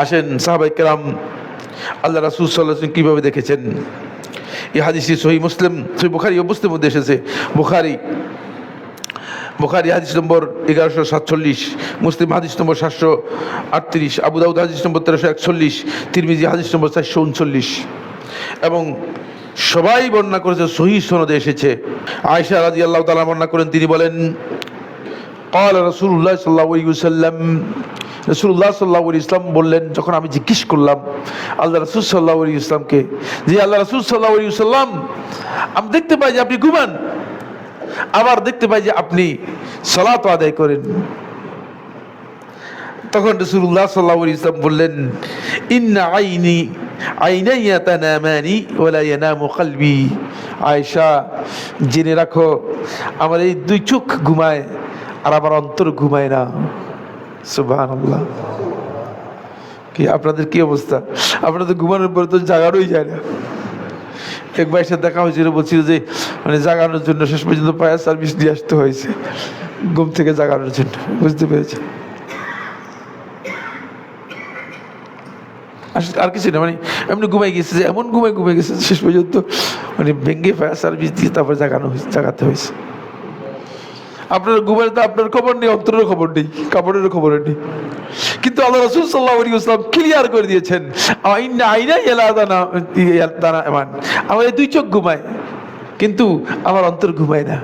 আসেন সাহাবাই কেরাম, আল্লাহ রাসুল সাল্লাহ কীভাবে দেখেছেন? এই হাদিসটি সহি মুসলিম, সহি বুখারি ও মুসলিম মধ্যে এসেছে। বুখারি বুখারি হাদিস নম্বর এগারোশো সাতচল্লিশ, মুসলিম হাদিস নম্বর সাতশো আটত্রিশ আবুদাউদ হাদিস নম্বর তেরোশো একচল্লিশ, তিরমিজি হাদিস নম্বর চারশো উনচল্লিশ। এবং সবাই বর্ণনা করেছে সহি সনদে এসেছে। আয়সা রাজি আল্লাহ তালা বর্ণনা করেন, তিনি বলেন قال رسول الله صلى الله عليه وسلم রসুল্লাহ সাল্লাহ ইসলাম বললেন যখন আমি জিজ্ঞেস করলাম আল্লাহ রসুল সাল্লাহ ইসলামকে যে আল্লাহ রসুল সাল্লাহ সাল্লাম আমি দেখতে পাই যে আপনি ঘুমান আবার দেখতে পাই যে আপনি সলাত আদায় করেন তখন রসুল্লাহ সাল্লাহ ইসলাম বললেন ইন্না আইনি আইনাইয়া তানামানি ওলা ইয়ানামু কলবি আয়েশা জেনে রাখো আমার এই দুই চোখ ঘুমায় আর আমার অন্তর ঘুমায় না। সুবহানাল্লাহ। কি, আপনাদের কি অবস্থা? আপনাদের ঘুমানোর পরে তো জাগানোই যায় না। এক ভাইয়ের সাথে দেখা হয়েছিল, বলছিল যে মানে জাগানোর জন্য শেষ পর্যন্ত ফায়ার সার্ভিস দিয়ে আসতে হয়েছে। ঘুম থেকে জাগানোর জন্য, বুঝতে পেরেছি আর কিছু না মানে এমনি ঘুমাই গেছে যে, এমন ঘুমাই ঘুমাই গেছে শেষ পর্যন্ত মানে ভেঙ্গে ফায়ার সার্ভিস দিয়ে তারপর জাগানো হয়েছে, জাগাতে হয়েছে। আপনার ঘুমের তো আপনার খবর নেই অন্তরের খবর নেই কাপড়ের খবর নেই। কিন্তু আল্লাহ রসুল সাল্লাহ আলী ইসলাম ক্লিয়ার করে দিয়েছেন আইন আইনা এলাদানা এই দুই চোখ ঘুমায়, কিন্তু আমার অন্তর ঘুমায় না।